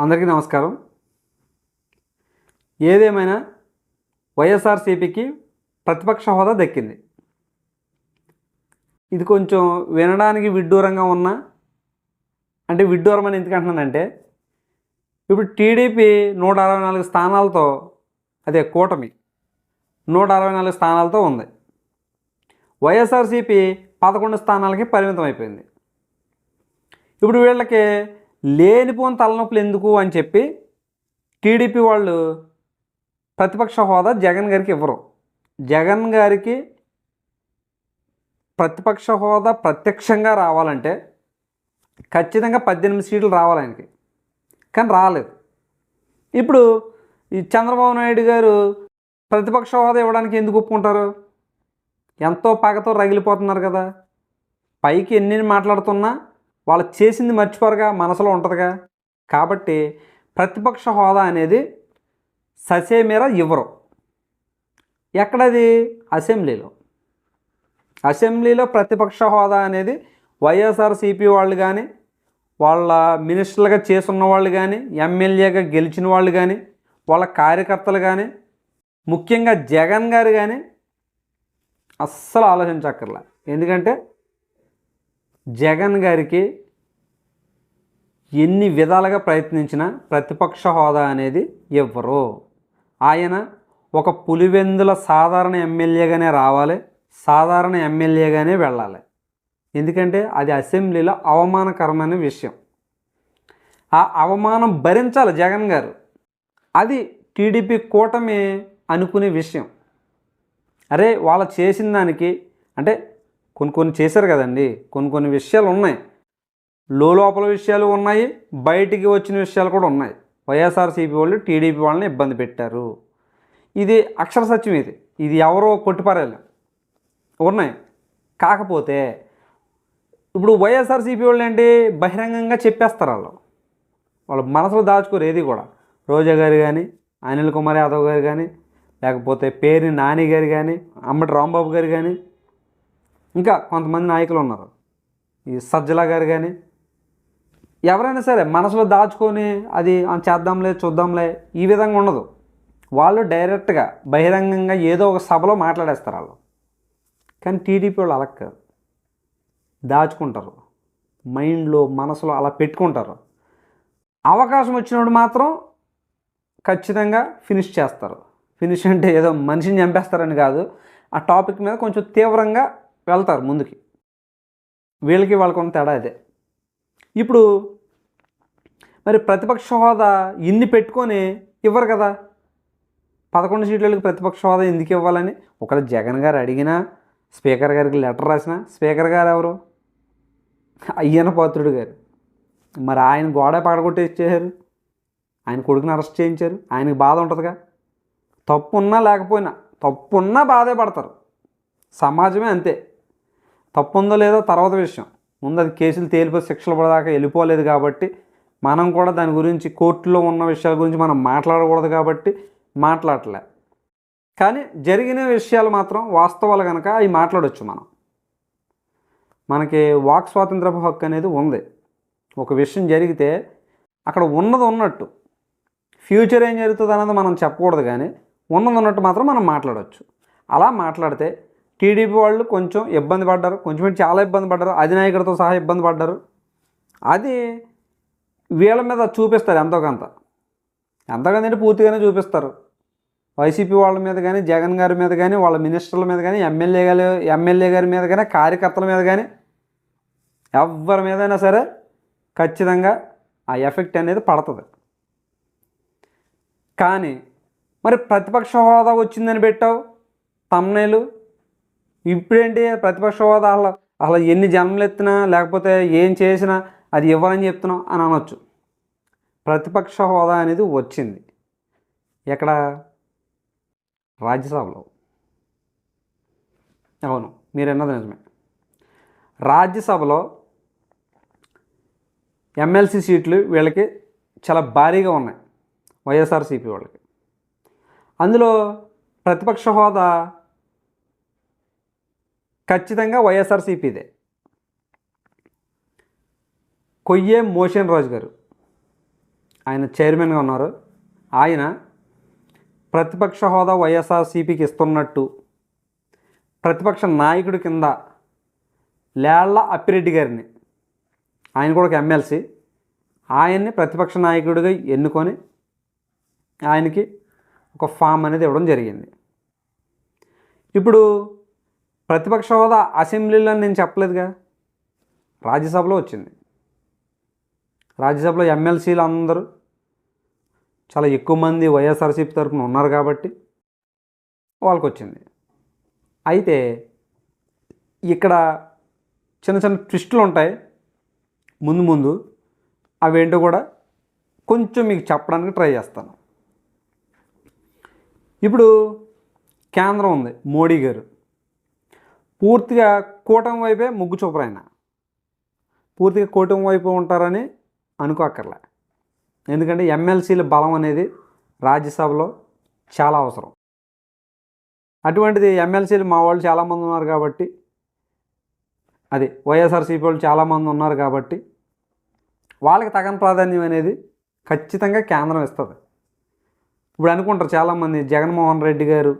అందరికీ నమస్కారం. ఏదేమైనా వైఎస్ఆర్సీపీకి ప్రతిపక్ష హోదా దక్కింది. ఇది కొంచెం వినడానికి విడ్డూరంగా ఉన్న అంటే విడ్డూరం అని ఎందుకంటున్నానంటే ఇప్పుడు టీడీపీ నూట అరవై నాలుగు స్థానాలతో అదే కూటమి నూట అరవై నాలుగు స్థానాలతో ఉంది. వైఎస్ఆర్సీపీ పదకొండు స్థానాలకి పరిమితం అయిపోయింది ఇప్పుడు వీళ్ళకి లేనిపోని తలనొప్పులు ఎందుకు అని చెప్పి టీడీపీ వాళ్ళు ప్రతిపక్ష హోదా జగన్ గారికి ఇవ్వరు. జగన్ గారికి ప్రతిపక్ష హోదా ప్రత్యక్షంగా రావాలంటే ఖచ్చితంగా పద్దెనిమిది సీట్లు రావాలి ఆయనకి. కానీ రాలేదు. ఇప్పుడు ఈ చంద్రబాబు నాయుడు గారు ప్రతిపక్ష హోదా ఇవ్వడానికి ఎందుకు ఒప్పుకుంటారు? ఎంతో పగతో రగిలిపోతున్నారు కదా. పైకి ఎన్ని మాట్లాడుతున్నా వాళ్ళు చేసింది మర్చిపోరుగా మనసులో ఉంటుందిగా. కాబట్టి ప్రతిపక్ష హోదా అనేది ససేమీర ఇవ్వరు. ఎక్కడది? అసెంబ్లీలో. అసెంబ్లీలో ప్రతిపక్ష హోదా అనేది వైఎస్ఆర్సీపీ వాళ్ళు కానీ వాళ్ళ మినిస్టర్లుగా చేసున్న వాళ్ళు కానీ ఎమ్మెల్యేగా గెలిచిన వాళ్ళు కానీ వాళ్ళ కార్యకర్తలు కానీ ముఖ్యంగా జగన్ గారు కానీ అస్సలు ఆలోచించక్కర్లా. ఎందుకంటే జగన్ గారికి ఎన్ని విధాలుగా ప్రయత్నించినా ప్రతిపక్ష హోదా అనేది ఇవ్వరు ఆయన ఒక పులివెందుల సాధారణ ఎమ్మెల్యేగానే రావాలి సాధారణ ఎమ్మెల్యేగానే వెళ్ళాలి. ఎందుకంటే అది అసెంబ్లీలో అవమానకరమైన విషయం. ఆ అవమానం భరించాలి జగన్ గారు. అది టీడీపీ కూటమి అనుకునే విషయం. అరే వాళ్ళు చేసిన దానికి అంటే కొన్ని కొన్ని చేశారు కదండి కొన్ని కొన్ని విషయాలు ఉన్నాయి. లోపల విషయాలు ఉన్నాయి బయటికి వచ్చిన విషయాలు కూడా ఉన్నాయి. వైఎస్ఆర్సీపీ వాళ్ళు టీడీపీ వాళ్ళని ఇబ్బంది పెట్టారు. ఇది అక్షర సత్యం ఇది. ఇది ఎవరో కొట్టిపారేయాలి. ఉన్నాయి. కాకపోతే ఇప్పుడు వైఎస్ఆర్సీపీ వాళ్ళు ఏంటి? బహిరంగంగా చెప్పేస్తారు వాళ్ళు. వాళ్ళు మనసులో దాచుకోరు ఏది కూడా. రోజా గారు కానీ అనిల్ కుమార్ యాదవ్ గారు కానీ లేకపోతే పేరు నాని గారు కానీ అమ్మటి రాంబాబు గారు కానీ ఇంకా కొంతమంది నాయకులు ఉన్నారు. ఈ సజ్జల గారు కానీ ఎవరైనా సరే మనసులో దాచుకొని అది "ఆ, చేద్దాంలే చూద్దాంలే ఈ విధంగా ఉండదు. వాళ్ళు డైరెక్ట్గా బహిరంగంగా ఏదో ఒక సభలో మాట్లాడేస్తారు వాళ్ళు. కానీ టీడీపీ వాళ్ళు అలా కాదు. దాచుకుంటారు. మైండ్లో మనసులో అలా పెట్టుకుంటారు. అవకాశం వచ్చినప్పుడు మాత్రం ఖచ్చితంగా ఫినిష్ చేస్తారు. ఫినిష్ అంటే ఏదో మనిషిని చంపేస్తారని కాదు. ఆ టాపిక్ మీద కొంచెం తీవ్రంగా వెళ్తారు ముందుకి. వీళ్ళకి వాళ్ళకున్న తేడా అదే. ఇప్పుడు మరి ప్రతిపక్ష హోదా ఇన్ని పెట్టుకొని ఇవ్వరు కదా? పదకొండు సీట్లకి ప్రతిపక్ష హోదా ఎందుకు ఇవ్వాలని? ఒకవేళ జగన్ గారు అడిగినా స్పీకర్ గారికి లెటర్ రాసినా స్పీకర్ గారు ఎవరు? అయ్యన పాత్రుడు గారు. మరి ఆయన గోడ పడగొట్టి ఇచ్చేసారు ఆయన కొడుకుని అరెస్ట్ చేయించారు. ఆయనకి బాధ ఉంటుందిగా? తప్పు ఉన్నా లేకపోయినా తప్పు ఉన్నా బాధే పడతారు. సమాజమే అంతే. తప్పు ఉందో లేదో తర్వాత విషయం. ముందు అది కేసులు తేలిపోయి శిక్షలు పడదాకా వెళ్ళిపోలేదు కాబట్టి మనం కూడా దాని గురించి కోర్టులో ఉన్న విషయాల గురించి మనం మాట్లాడకూడదు కాబట్టి మాట్లాడలే. కానీ జరిగిన విషయాలు మాత్రం వాస్తవాలు కనుక అవి మాట్లాడవచ్చు మనం. మనకి వాక్ స్వాతంత్రపు హక్కు అనేది ఉంది. ఒక విషయం జరిగితే అక్కడ ఉన్నది ఉన్నట్టు. ఫ్యూచర్ ఏం జరుగుతుంది అన్నది మనం చెప్పకూడదు కానీ ఉన్నది ఉన్నట్టు మాత్రం మనం మాట్లాడవచ్చు అలా మాట్లాడితే టీడీపీ వాళ్ళు కొంచెం ఇబ్బంది పడ్డారు. కొంచెం చాలా ఇబ్బంది పడ్డారు. అధినాయకుడితో సహా ఇబ్బంది పడ్డారు. అది వీళ్ళ మీద చూపిస్తారు ఎంతో కొంత. ఎంతో కొంత పూర్తిగానే చూపిస్తారు. వైసీపీ వాళ్ళ మీద కానీ జగన్ గారి మీద కానీ వాళ్ళ మినిస్టర్ల మీద కానీ ఎమ్మెల్యే గారి ఎమ్మెల్యే గారి మీద కానీ కార్యకర్తల మీద కానీ ఎవరి మీదైనా సరే ఖచ్చితంగా ఆ ఎఫెక్ట్ అనేది పడుతుంది. కానీ మరి ప్రతిపక్ష హోదా వచ్చిందని పెట్టావు. తమ్నేలు ఇప్పుడేంటి ప్రతిపక్ష హోదా? అసలు అసలు ఎన్ని జన్మలు ఎత్తినా లేకపోతే ఏం చేసినా అది ఇవ్వాలని చెప్తున్నావు అని అనొచ్చు. ప్రతిపక్ష హోదా అనేది వచ్చింది. ఎక్కడ? రాజ్యసభలో. అవును మీరు అన్నది నిజమే. రాజ్యసభలో ఎమ్మెల్సీ సీట్లు వీళ్ళకి చాలా భారీగా ఉన్నాయి. వైఎస్ఆర్సీపీ వాళ్ళకి. అందులో ప్రతిపక్ష హోదా ఖచ్చితంగా వైఎస్ఆర్సీపీదే కొయ్యే మోషన్ రాజు గారు. ఆయన చైర్మన్గా ఉన్నారు. ఆయన ప్రతిపక్ష హోదా వైఎస్ఆర్సీపీకి ఇస్తున్నట్టు ప్రతిపక్ష నాయకుడి కింద లేళ్ళ అప్పిరెడ్డి గారిని ఆయన కూడా ఒక ఎమ్మెల్సీ ఆయన్ని ప్రతిపక్ష నాయకుడిగా ఎన్నుకొని ఆయనకి ఒక ఫామ్ అనేది ఇవ్వడం జరిగింది. ఇప్పుడు ప్రతిపక్ష హోదా అసెంబ్లీలో నేను చెప్పలేదుగా. రాజ్యసభలో వచ్చింది. రాజ్యసభలో ఎమ్మెల్సీలు అందరూ చాలా ఎక్కువ మంది వైఎస్ఆర్సీపీ తరఫున ఉన్నారు కాబట్టి వాళ్ళకి వచ్చింది అయితే ఇక్కడ చిన్న చిన్న ట్విస్టులు ఉంటాయి. ముందు ముందు అవేంటో కూడా కొంచెం మీకు చెప్పడానికి ట్రై చేస్తాను. ఇప్పుడు కేంద్రం ఉంది. మోడీ గారు. పూర్తిగా కూటమి వైపే ముగ్గు చూపరు ఆయన. పూర్తిగా కూటమి వైపు ఉంటారని అనుకోక్కర్లే. ఎందుకంటే ఎమ్మెల్సీల బలం అనేది రాజ్యసభలో చాలా అవసరం. అటువంటిది ఎమ్మెల్సీలు మా వాళ్ళు చాలామంది ఉన్నారు కాబట్టి అది వైఎస్ఆర్సీపీ వాళ్ళు చాలామంది ఉన్నారు కాబట్టి వాళ్ళకి తగని ప్రాధాన్యం అనేది ఖచ్చితంగా కేంద్రం ఇస్తుంది. ఇప్పుడు అనుకుంటారు చాలామంది జగన్మోహన్ రెడ్డి గారు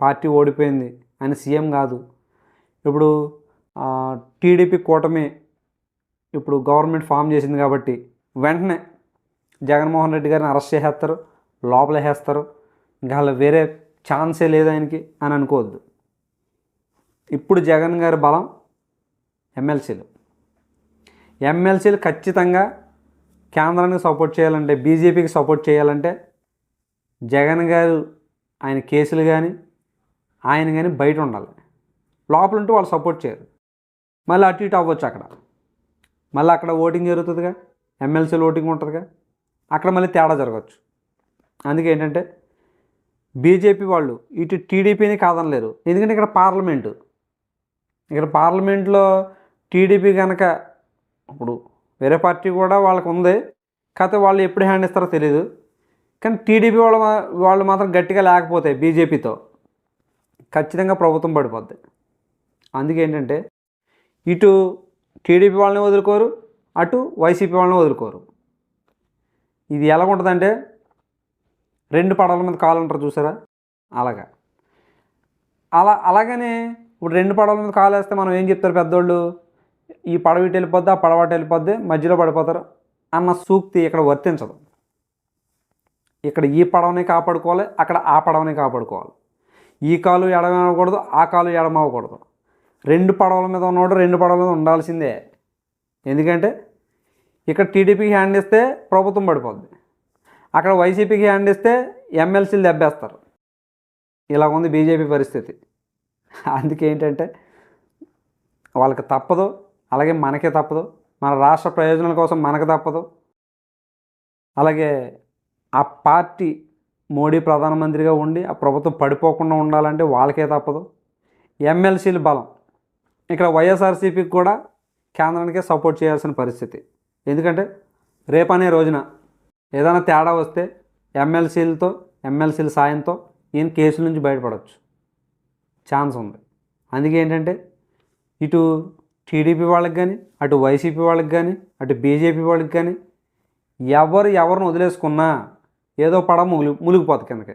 పార్టీ ఓడిపోయింది ఆయన సీఎం కాదు. ఇప్పుడు టీడీపీ కూటమి ఇప్పుడు గవర్నమెంట్ ఫామ్ చేసింది కాబట్టి వెంటనే జగన్మోహన్ రెడ్డి గారిని అరెస్ట్ చేసేస్తారు లోపల వేసేస్తారు. ఇంకా అలా వేరే ఛాన్సే లేదు ఆయనకి అని అనుకోవద్దు. ఇప్పుడు జగన్ గారి బలం ఎమ్మెల్సీలు. ఎమ్మెల్సీలు ఖచ్చితంగా కేంద్రానికి సపోర్ట్ చేయాలంటే బీజేపీకి సపోర్ట్ చేయాలంటే జగన్ గారు ఆయన కేసులు కానీ ఆయన కానీ బయట ఉండాలి. లోపల ఉంటే వాళ్ళు సపోర్ట్ చేయరు. మళ్ళీ అటు ఇటు అవ్వచ్చు అక్కడ. మళ్ళీ అక్కడ ఓటింగ్ జరుగుతుందిగా ఎమ్మెల్సీలు ఓటింగ్ ఉంటుందిగా అక్కడ మళ్ళీ తేడా జరగచ్చు అందుకే ఏంటంటే బీజేపీ వాళ్ళు ఇటు టీడీపీని కాదనలేరు. ఎందుకంటే ఇక్కడ పార్లమెంటు. ఇక్కడ పార్లమెంట్లో టీడీపీ కనుక ఇప్పుడు వేరే పార్టీ కూడా వాళ్ళకు ఉంది. కాకపోతే వాళ్ళు ఎప్పుడు హ్యాండ్ ఇస్తారో తెలియదు కానీ టీడీపీ వాళ్ళ వాళ్ళు మాత్రం గట్టిగా లేకపోతే బీజేపీతో ఖచ్చితంగా ప్రభుత్వం పడిపోద్ది. అందుకే ఏంటంటే ఇటు టీడీపీ వాళ్ళని వదులుకోరు అటు వైసీపీ వాళ్ళని వదులుకోరు. ఇది ఎలా ఉంటుందంటే రెండు పడవల మీద కాలు ఉంటారు చూసారా? అలాగా. అలా అలాగనే ఇప్పుడు రెండు పడవల మీద కాలు వేస్తే మనం ఏం చెప్తారు పెద్దోళ్ళు? ఈ పడవ ఇటు వెళ్ళిపోద్ది ఆ పడవ అటు వెళ్ళిపోద్ది మధ్యలో పడిపోతారు అన్న సూక్తి ఇక్కడ వర్తించదు. ఇక్కడ ఈ పడవని కాపాడుకోవాలి అక్కడ ఆ పడవని కాపాడుకోవాలి. ఈ కాలు ఎడమ అవ్వకూడదు ఆ కాలు ఎడమ అవ్వకూడదు రెండు పడవల మీద ఉన్నవాడు రెండు పడవల మీద ఉండాల్సిందే. ఎందుకంటే ఇక్కడ టీడీపీకి హ్యాండ్ ఇస్తే ప్రభుత్వం పడిపోద్ది. అక్కడ వైసీపీకి హ్యాండ్ ఇస్తే ఎమ్మెల్సీలు దెబ్బేస్తారు. ఇలా ఉంది బీజేపీ పరిస్థితి. అందుకే ఏంటంటే వాళ్ళకి తప్పదు అలాగే మనకే తప్పదు మన రాష్ట్ర ప్రయోజనాల కోసం మనకు తప్పదు. అలాగే ఆ పార్టీ మోడీ ప్రధానమంత్రిగా ఉండి ఆ ప్రభుత్వం పడిపోకుండా ఉండాలంటే వాళ్ళకే తప్పదు. ఎమ్మెల్సీల బలం. ఇక్కడ వైఎస్ఆర్సీపీకి కూడా కేంద్రానికే సపోర్ట్ చేయాల్సిన పరిస్థితి. ఎందుకంటే రేపనే రోజున ఏదైనా తేడా వస్తే ఎమ్మెల్సీలతో ఎమ్మెల్సీల సాయంతో ఈయన కేసుల నుంచి బయటపడవచ్చు ఛాన్స్ ఉంది. అందుకే ఏంటంటే ఇటు టీడీపీ వాళ్ళకి కానీ అటు వైసీపీ వాళ్ళకి కానీ అటు బీజేపీ వాళ్ళకి కానీ ఎవరు ఎవరిని వదిలేసుకున్నా ఏదో పడ ముగిలి మునిగిపోతుంది కిందకి.